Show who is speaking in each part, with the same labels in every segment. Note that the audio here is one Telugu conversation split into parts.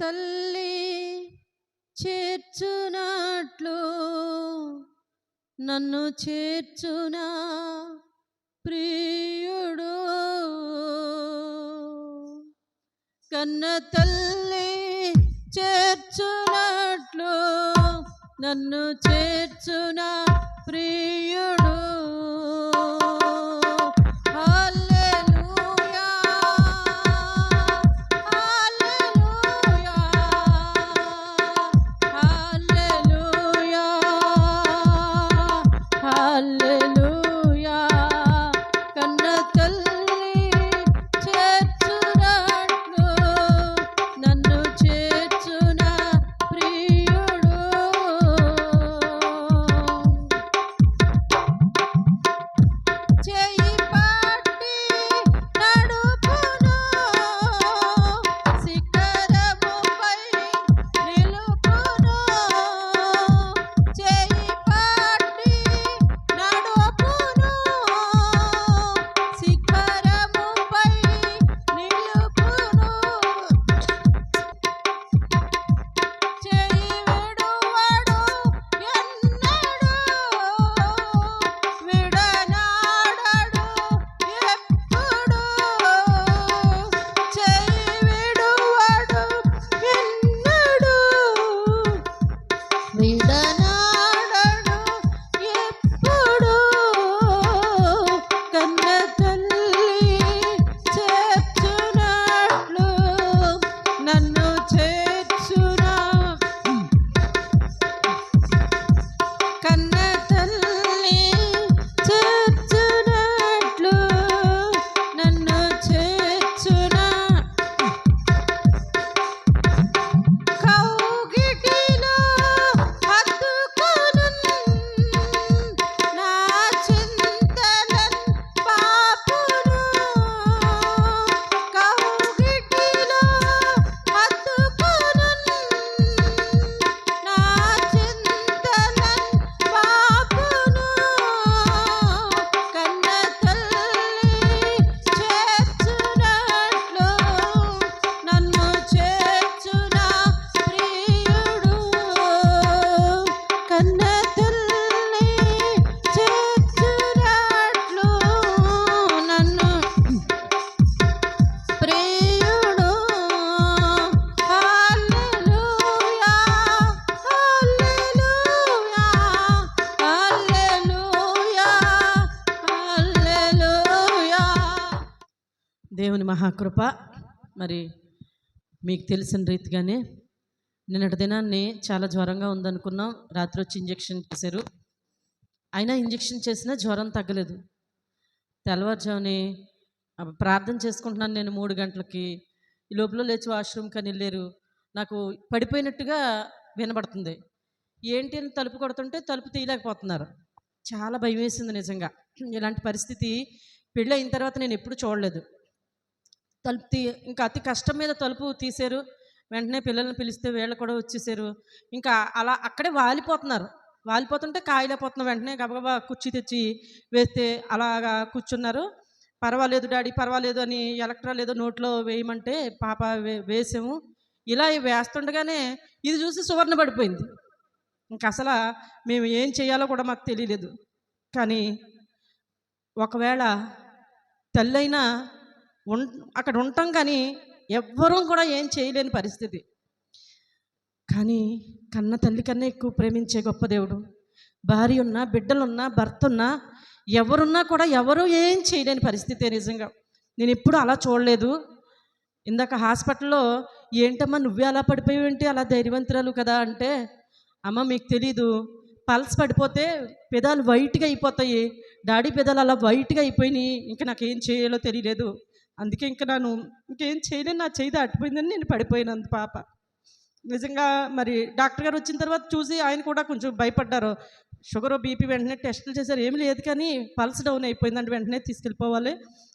Speaker 1: తల్లి చేర్చునట్లు నన్ను చేర్చునా ప్రియుడు. కన్న తల్లి చేర్చునట్లు నన్ను చేర్చున ప్రియుడు. దేవుని మహాకృప. మరి మీకు తెలిసిన రీతిగానే నిన్నటి దినాన్ని చాలా జ్వరంగా ఉందనుకున్నాం. రాత్రి వచ్చి ఇంజెక్షన్ చేశారు. అయినా ఇంజెక్షన్ చేసినా జ్వరం తగ్గలేదు. తెల్లవారుజాముని ప్రార్థన చేసుకుంటున్నాను నేను మూడు గంటలకి. ఈ లోపల లేచి వాష్రూమ్ కానీ వెళ్ళారు. నాకు పడిపోయినట్టుగా వినబడుతుంది. ఏంటి అని తలుపు కొడుతుంటే తలుపు తీయలేకపోతున్నారు. చాలా భయం వేసింది నిజంగా. ఇలాంటి పరిస్థితి పెళ్ళి అయిన తర్వాత నేను ఎప్పుడు చూడలేదు. తలుపు తీ ఇంకా అతి కష్టం మీద తలుపు తీశారు. వెంటనే పిల్లల్ని పిలిస్తే వీళ్ళు కూడా వచ్చేసారు. ఇంకా అలా అక్కడే వాలిపోతున్నారు. వాలిపోతుంటే కాయలేకపోతున్నారు. వెంటనే గబగబా కుర్చీ తెచ్చి వేస్తే అలాగా కూర్చున్నారు. పర్వాలేదు డాడీ పర్వాలేదు అని ఎలక్ట్రాల్ ఏదో నోట్లో వేయమంటే పాప వే వేసాము. ఇలా వేస్తుండగానే ఇది చూసి సువర్ణ పడిపోయింది. ఇంకా అసలు మేము ఏం చేయాలో కూడా మాకు తెలియలేదు. కానీ ఒకవేళ తల్లైనా అక్కడ ఉంటాం కానీ ఎవ్వరూ కూడా ఏం చేయలేని పరిస్థితి. కానీ కన్న తల్లి కన్నా ఎక్కువ ప్రేమించే గొప్ప దేవుడు. భార్య ఉన్నా బిడ్డలున్నా భర్త ఉన్నా ఎవరున్నా కూడా ఎవరు ఏం చేయలేని పరిస్థితి నిజంగా. నేను ఎప్పుడు అలా చూడలేదు. ఇందాక హాస్పిటల్లో ఏంటమ్మా నువ్వే అలా పడిపోయి ఏంటి? అలా ధైర్యవంతురాలు కదా అంటే అమ్మ మీకు తెలీదు. పల్స్ పడిపోతే పెదాలు వైట్గా అయిపోతాయి. డాడీ పెదాలు అలా వైట్గా అయిపోయినాయి. ఇంకా నాకేం చేయాలో తెలియలేదు. అందుకే ఇంకా నన్ను ఇంకేం చేయలేను నా చేయి దాటిపోయిందని నేను పడిపోయినంత పాప. నిజంగా మరి డాక్టర్ గారు వచ్చిన తర్వాత చూసి ఆయన కూడా కొంచెం భయపడ్డారు. షుగర్ బీపీ వెంటనే టెస్టులు చేశారు ఏమీ లేదు కానీ పల్స్ డౌన్ అయిపోయిందంటే వెంటనే తీసుకెళ్ళిపోవాలి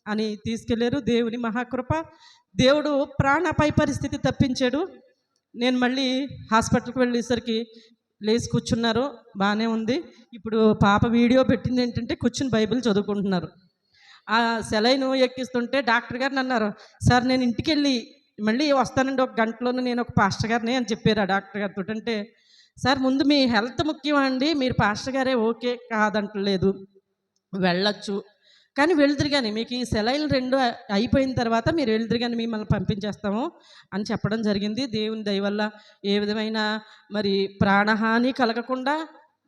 Speaker 1: అని తీసుకెళ్ళారు. దేవుని మహాకృప. దేవుడు ప్రాణపై పరిస్థితి తప్పించాడు. నేను మళ్ళీ హాస్పిటల్కి వెళ్ళేసరికి లేచి కూర్చున్నారు బాగానే ఉంది. ఇప్పుడు పాప వీడియో పెట్టింది ఏంటంటే కూర్చుని బైబిల్ చదువుకుంటున్నారు. ఆ సెలైన్ ఎక్కిస్తుంటే డాక్టర్ గారిని అన్నారు సార్ నేను ఇంటికి వెళ్ళి మళ్ళీ వస్తానండి ఒక గంటలోనే నేను ఒక పాస్టర్ గారిని అని చెప్పారు ఆ డాక్టర్ గారితో అంటే సార్ ముందు మీ హెల్త్ ముఖ్యం అండి మీరు పాస్టర్ గారే ఓకే కాదంటలేదు వెళ్ళొచ్చు. కానీ వెళ్తురు కానీ మీకు ఈ సెలైన్ రెండు అయిపోయిన తర్వాత మీరు వెళ్తురు కానీ మిమ్మల్ని పంపించేస్తాము అని చెప్పడం జరిగింది. దేవుని దయవల్ల ఏ విధమైన మరి ప్రాణహాని కలగకుండా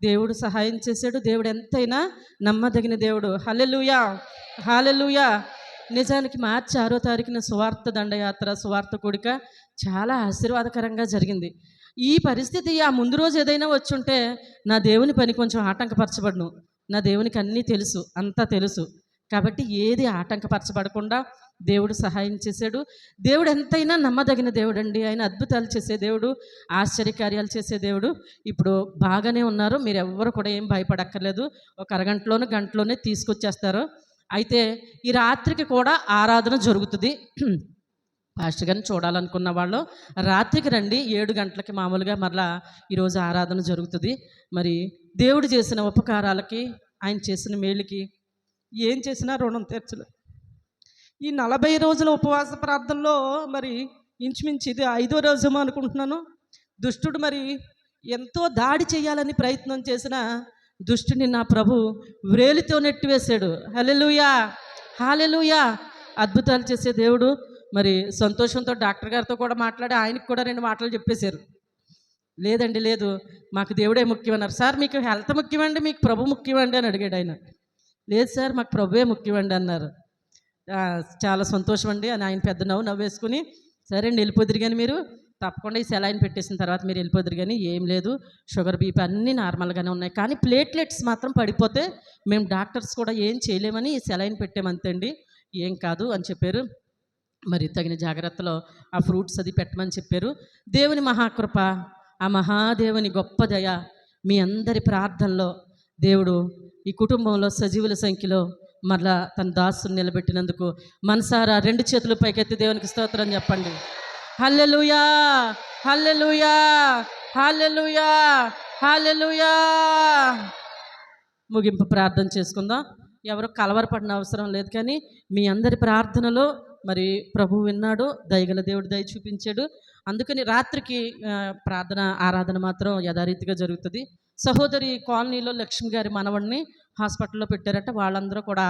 Speaker 1: దేవుడు సహాయం చేశాడు. దేవుడు ఎంతైనా నమ్మదగిన దేవుడు. హల్లెలూయా! హాలలుయా. నిజానికి మార్చి ఆరో తారీఖున సువార్త దండయాత్ర సువార్త కూడిక చాలా ఆశీర్వాదకరంగా జరిగింది. ఈ పరిస్థితి ఆ ముందు రోజు ఏదైనా వచ్చుంటే నా దేవుని పని కొంచెం ఆటంకపరచబడును. నా దేవునికి అన్నీ తెలుసు అంతా తెలుసు. కాబట్టి ఏది ఆటంకపరచబడకుండా దేవుడు సహాయం చేశాడు. దేవుడు ఎంతైనా నమ్మదగిన దేవుడు అండి ఆయన అద్భుతాలు చేసే దేవుడు ఆశ్చర్యకార్యాలు చేసే దేవుడు. ఇప్పుడు బాగానే ఉన్నారు. మీరు ఎవ్వరు కూడా ఏం భయపడక్కర్లేదు. ఒక అరగంటలోనే గంటలోనే తీసుకొచ్చేస్తారు. అయితే ఈ రాత్రికి కూడా ఆరాధన జరుగుతుంది. పాస్టర్ గారిని చూడాలనుకున్న వాళ్ళు రాత్రికి రండి ఏడు గంటలకి మామూలుగా మరలా ఈరోజు ఆరాధన జరుగుతుంది. మరి దేవుడు చేసిన ఉపకారాలకి ఆయన చేసిన మేలుకి ఏం చేసినా రుణం తీర్చలేదు. ఈ నలభై రోజుల ఉపవాస ప్రార్థనలో మరి ఇంచుమించు ఇది ఐదో రోజేమో అనుకుంటున్నాను. దుష్టుడు మరి ఎంతో దాడి చేయాలని ప్రయత్నం చేసిన దుష్టుని నా ప్రభు వ్రేలితో నెట్టివేశాడు. హలెలుయా హాలెలుయా అద్భుతాలు చేసే దేవుడు. మరి సంతోషంతో డాక్టర్ గారితో కూడా మాట్లాడి ఆయనకు కూడా రెండు మాటలు చెప్పేశారు. లేదండి లేదు. మాకు దేవుడే ముఖ్యమన్నారు. సార్ మీకు హెల్త్ ముఖ్యమండి మీకు ప్రభు ముఖ్యమండి అని అడిగాడు ఆయన. లేదు సార్ మాకు ప్రభువే ముఖ్యమండి అన్నారు. చాలా సంతోషం అండి అని ఆయన పెద్ద నవ్వు నవ్వేసుకుని సరే అండి వెళ్ళిపోదురు కానీ మీరు. తప్పకుండా ఈ సెలైన్ పెట్టేసిన తర్వాత మీరు వెళ్ళిపోదురు కానీ ఏం లేదు. షుగర్ బీపీ అన్నీ నార్మల్గానే ఉన్నాయి. కానీ ప్లేట్లెట్స్ మాత్రం పడిపోతే మేము డాక్టర్స్ కూడా ఏం చేయలేమని ఈ సెలైన్ పెట్టామంతండి ఏం కాదు అని చెప్పారు. మరి తగిన జాగ్రత్తలో ఆ ఫ్రూట్స్ అది పెట్టమని చెప్పారు. దేవుని మహాకృప ఆ మహాదేవుని గొప్ప దయ మీ అందరి ప్రార్థనలో దేవుడు ఈ కుటుంబంలో సజీవుల సంఖ్యలో మరలా తన దాసుని నిలబెట్టినందుకు మనసారా రెండు చేతులు పైకెత్తి దేవునికి స్తోత్రం చెప్పండి. హల్లెలూయా హల్లెలూయా హల్లెలూయా హల్లెలూయా. ముగింపు ప్రార్థన చేసుకుందాం. ఎవరు కలవరపడిన అవసరం లేదు కానీ మీ అందరి ప్రార్థనలో మరి ప్రభు విన్నాడు దయగల దేవుడు దయ చూపించాడు. అందుకని రాత్రికి ప్రార్థన ఆరాధన మాత్రం యథారీతిగా జరుగుతుంది. సహోదరి కాలనీలో లక్ష్మి గారి మనవడిని హాస్పిటల్లో పెట్టారట. వాళ్ళందరూ కూడా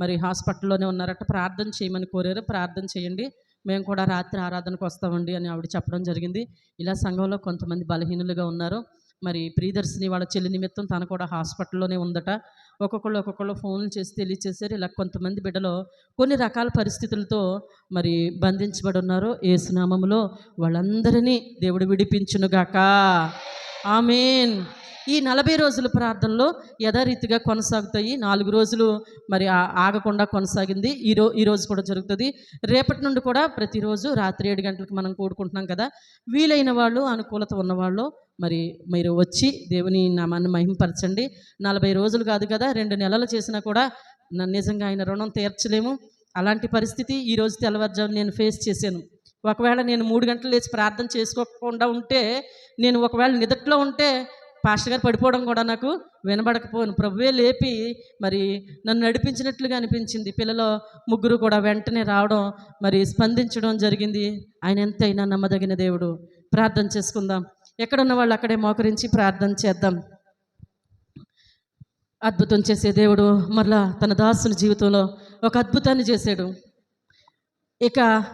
Speaker 1: మరి హాస్పిటల్లోనే ఉన్నారట. ప్రార్థన చేయమని కోరారు. ప్రార్థన చేయండి. మేము కూడా రాత్రి ఆరాధనకు వస్తామండి అని ఆవిడ చెప్పడం జరిగింది. ఇలా సంఘంలో కొంతమంది బలహీనులుగా ఉన్నారు. మరి ప్రియదర్శిని వాళ్ళ చెల్లి నిమిత్తం తను కూడా హాస్పిటల్లోనే ఉందట. ఒక్కొక్కళ్ళు ఒక్కొక్కళ్ళు ఫోన్లు చేసి తెలియచేశారు. ఇలా కొంతమంది బిడ్డలో కొన్ని రకాల పరిస్థితులతో మరి బంధించబడి ఉన్నారు. ఏసునామంలో వాళ్ళందరినీ దేవుడు విడిపించునుగాక. ఆమెన్. ఈ నలభై రోజుల ప్రార్థనలో యథారీతిగా కొనసాగుతాయి. నాలుగు రోజులు మరి ఆగకుండా కొనసాగింది. ఈ ఈరోజు కూడా జరుగుతుంది. రేపటి నుండి కూడా ప్రతిరోజు రాత్రి ఏడు గంటలకు మనం కూడుకుంటున్నాం కదా. వీలైన వాళ్ళు అనుకూలత ఉన్నవాళ్ళు మరి మీరు వచ్చి దేవుని నామాన్ని మహింపరచండి. నలభై రోజులు కాదు కదా రెండు నెలలు చేసినా కూడా నిజంగా ఆయన రుణం తీర్చలేము. అలాంటి పరిస్థితి ఈరోజు తెల్లవారుజాము నేను ఫేస్ చేశాను. ఒకవేళ నేను మూడు గంటలు లేచి ప్రార్థన చేసుకోకుండా ఉంటే నేను ఒకవేళ నిదట్లో ఉంటే పాస్టర్ గారు పడిపోవడం కూడా నాకు వినబడకపోను. ప్రభువే లేపి మరి నన్ను నడిపించినట్లుగా అనిపించింది. పిల్లలు ముగ్గురు కూడా వెంటనే రావడం మరి స్పందించడం జరిగింది. ఆయన ఎంతైనా నమ్మదగిన దేవుడు. ప్రార్థన చేసుకుందాం. ఎక్కడున్న వాళ్ళు అక్కడే మోకరించి ప్రార్థన చేద్దాం. అద్భుతం చేసే దేవుడు మరలా తన దాసుని జీవితంలో ఒక అద్భుతాన్ని చేశాడు. ఇక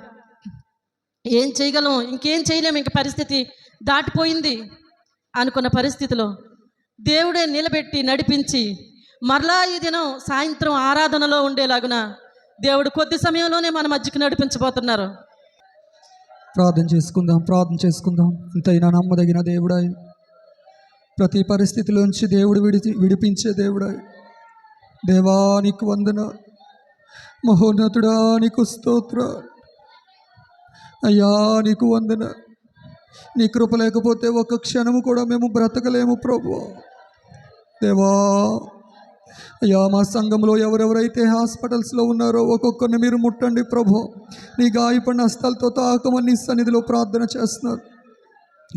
Speaker 1: ఏం చేయగలం? ఇంకేం చేయలేము ఇంక పరిస్థితి దాటిపోయింది. అనుకున్న పరిస్థితిలో దేవుడే నిలబెట్టి నడిపించి మరలా ఈ దినం సాయంత్రం ఆరాధనలో ఉండేలాగున దేవుడు కొద్ది సమయంలోనే మన మధ్యకి నడిపించబోతున్నారు.
Speaker 2: ప్రార్థన చేసుకుందాం ప్రార్థన చేసుకుందాం. ఎంతైనా నమ్మదగిన దేవుడాయి ప్రతి పరిస్థితిలోంచి దేవుడు విడిచి విడిపించే దేవుడాయి దేవానికి వందన మహోన్నతుడా నీకు స్తోత్ర. అయ్యా నీకు వందన. నీ కృప లేకపోతే ఒక క్షణము కూడా మేము బ్రతకలేము ప్రభు. దేవా అయ్యా మా సంఘంలో ఎవరెవరైతే హాస్పిటల్స్లో ఉన్నారో ఒక్కొక్కరిని మీరు ముట్టండి ప్రభు. నీ గాయపడిన హస్తాలతో తాకమని నీ సన్నిధిలో ప్రార్థన చేస్తున్నారు.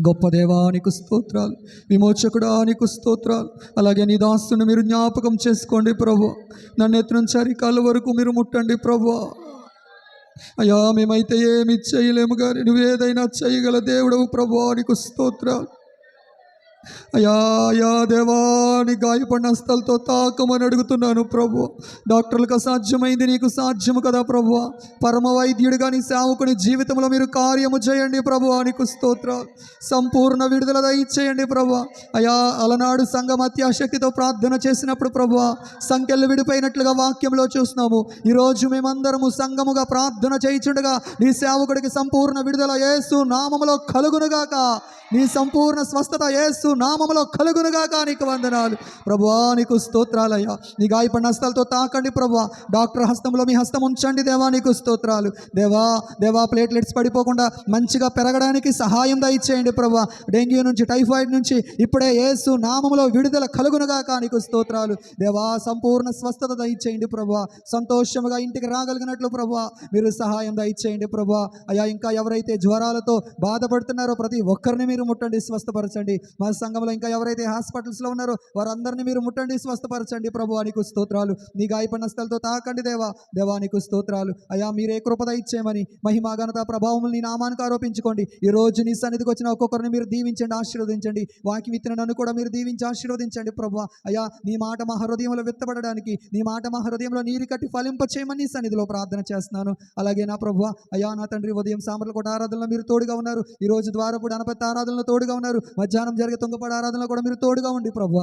Speaker 2: గొప్ప దేవా నీకు స్తోత్రాలు. విమోచకుడా నీకు స్తోత్రాలు. అలాగే నీ దాస్తుని మీరు జ్ఞాపకం చేసుకోండి ప్రభు. నన్ను ఎత్తున చరికాల వరకు మీరు ముట్టండి ప్రభు. అయ్యా మేమైతే ఏమి చేయలేము కానీ నువ్వేదైనా చేయగల దేవుడవు ప్రభు నీకు స్తోత్రాలు. అయ్యా అయ్యా దేవా నీ గాయపడిన హస్తాలతో తాకమని అడుగుతున్నాను ప్రభు. డాక్టర్లకు అసాధ్యమైంది నీకు సాధ్యము కదా ప్రభు. పరమ వైద్యుడిగా నీ సేవకుని జీవితంలో మీరు కార్యము చేయండి ప్రభు. నీకు స్తోత్ర సంపూర్ణ విడుదల దయచేయండి ప్రభు. అయ్యా అలనాడు సంఘం అత్యాశక్తితో ప్రార్థన చేసినప్పుడు ప్రభు సంఖ్యలు విడిపోయినట్లుగా వాక్యంలో చూస్తున్నాము. ఈరోజు మేమందరము సంఘముగా ప్రార్థన చేయించుండగా నీ సేవకుడికి సంపూర్ణ విడుదల ఏసు నామములో కలుగునుగాక. నీ సంపూర్ణ స్వస్థత ఏసు నామములో కలుగునుగా నీకు వందనాలు. ప్రభువా నీకు స్తోత్రాలయ్యా. నీ గాయపడిన హస్తాలతో తాకండి ప్రభువా. డాక్టర్ హస్తంలో మీ హస్తం ఉంచండి దేవా నీకు స్తోత్రాలు. దేవా దేవా ప్లేట్లెట్స్ పడిపోకుండా మంచిగా పెరగడానికి సహాయం దయచేయండి ప్రభువా. డెంగ్యూ నుంచి టైఫాయిడ్ నుంచి ఇప్పుడే యేసు నామములో విడుదల కలుగునుగా నీకు స్తోత్రాలు. దేవా సంపూర్ణ స్వస్థత దయచేయండి ప్రభువా. సంతోషముగా ఇంటికి రాగలిగినట్లు ప్రభువా. మీరు సహాయం దయచేయండి ప్రభువా. అయ్యా ఇంకా ఎవరైతే జ్వరాలతో బాధపడుతున్నారో ప్రతి ఒక్కరిని మీరు ముట్టండి స్వస్థపరచండి. మా సంఘంలో ఇంకా ఎవరైతే హాస్పిటల్స్లో ఉన్నారో వారందరినీ మీరు ముట్టండి స్వస్థపరచండి ప్రభు. నీకు స్తోత్రాలు. నీ గాయపడిన స్థలతో తాకండి దేవా. దేవా నీకు స్తోత్రాలు. అయ్యా మీరే కృపద ఇచ్చేయమని మహిమా ఘనత ప్రభావం నీ నామానికి ఆరోపించుకోండి. ఈ రోజు నీ సన్నిధికి వచ్చిన ఒక్కొక్కరిని మీరు దీవించండి ఆశీర్వదించండి. వాకి విత్తిన నన్ను కూడా మీరు దీవించి ఆశీర్వదించండి ప్రభు. అయ్యా నీ మాట మా హృదయంలో విత్తబడడానికి నీ మాట మా హృదయంలో నీరు కట్టి ఫలింప చేయమని నీ సన్నిధిలో ప్రార్థన చేస్తున్నాను. అలాగే నా ప్రభు అయ్యా నా తండ్రి ఉదయం సామర్లకోట ఆరాధనలో మీరు తోడుగా ఉన్నారు. ఈ రోజు ద్వారపుడు అనపత్తి ఆరాధనలో తోడుగా ఉన్నారు. మధ్యాహ్నం జరిగే తుంగపాడు ఆరాధనలో కూడా మీరు తోడుగా ఉండి ప్రభు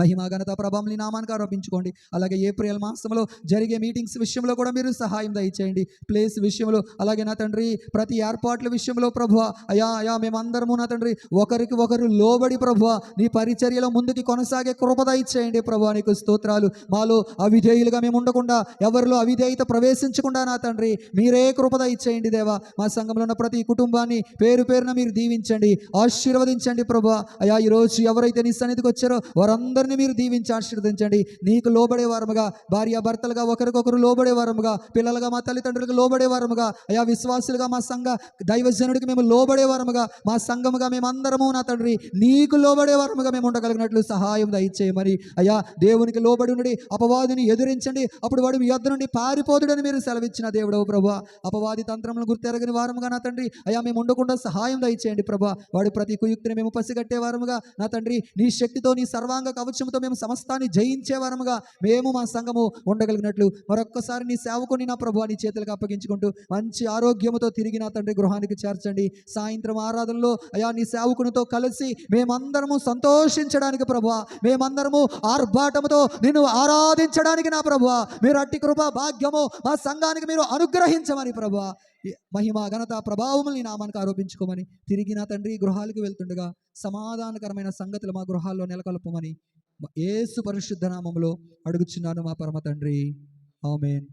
Speaker 2: మహిమా ఘనత ప్రభావం నీ నామానికి ఆరోపించుకోండి. అలాగే ఏప్రిల్ మాసంలో జరిగే మీటింగ్స్ విషయంలో కూడా మీరు సహాయం దయచేయండి. ప్లేస్ విషయంలో అలాగే నా తండ్రి ప్రతి ఏర్పాట్ల విషయంలో ప్రభు అయా అయా మేమందరము నా తండ్రి ఒకరికి ఒకరు లోబడి ప్రభు నీ పరిచర్యలో ముందుకి కొనసాగే కృప దయచేయండి ప్రభు నీకు స్తోత్రాలు. మాలో అవిధేయులుగా మేము ఉండకుండా ఎవరిలో అవిధేయత ప్రవేశించకుండా నా తండ్రి మీరే కృప దయచేయండి దేవా. మా సంఘంలో ఉన్న ప్రతి కుటుంబాన్ని పేరు పేరున మీరు దీవించండి ఆశీర్వదించండి ప్రభు అయా ఈరోజు ఎవరైతే నీ సన్నిధికి వచ్చారో వారందరూ ఒకరిని మీరు దీవించి ఆశీర్వదించండి నీకు లోబడే వారముగా భార్య భర్తలుగా ఒకరికొకరు లోబడే వారముగా పిల్లలుగా మా తల్లిదండ్రులకు లోబడే వారముగా అయా విశ్వాసులుగా మా సంఘ దైవజనుడికి మేము లోబడే వారముగా మా సంఘముగా మేమందరము నా తండ్రి నీకు లోబడే వారముగా మేము ఉండగలిగినట్లు సహాయం దయచేయమని అయ్యా దేవునికి లోబడి ఉండి అపవాదిని ఎదిరించండి. అప్పుడు వాడు మీ యొద్ద నుండి పారిపోతుడని మీరు సెలవిచ్చిన దేవుడవు ప్రభు. అపవాది తంత్రములను గుర్తెరగని వారముగా నా తండ్రి అయ్యా మేము ఉండకుండా సహాయం దయచేయండి ప్రభా. వాడు ప్రతి కుయుక్తిని మేము పసిగట్టే వారముగా నా తండ్రి నీ శక్తితో నీ సర్వాంగ సామర్థ్యంతో మేము సమస్తాన్ని జయించే వారముగా మేము మా సంఘము ఉండగలిగినట్లు మరొక్కసారి నీ సేవకుని నా ప్రభు నీ చేతులకు అప్పగించుకుంటూ మంచి ఆరోగ్యముతో తిరిగి నా తండ్రి గృహానికి చేర్చండి. సాయంత్రం ఆరాధనలో అయా నీ సేవకునితో కలిసి మేమందరము సంతోషించడానికి ప్రభు మేమందరము ఆర్భాటముతో నిన్ను ఆరాధించడానికి నా ప్రభు మీరు అట్టి కృప భాగ్యము మా సంఘానికి మీరు అనుగ్రహించమని ప్రభు మహిమ ఘనత ప్రభావములు నీ నామానికి ఆరోపించుకోమని తిరిగి నా తండ్రి గృహాలకు వెళ్తుండగా సమాధానకరమైన సంగతులు మా గృహాల్లో నెలకొల్పమని ఏసు పరిశుద్ధ నామంలో అడుగుచున్నాను మా పరమ తండ్రి. ఆమెన్.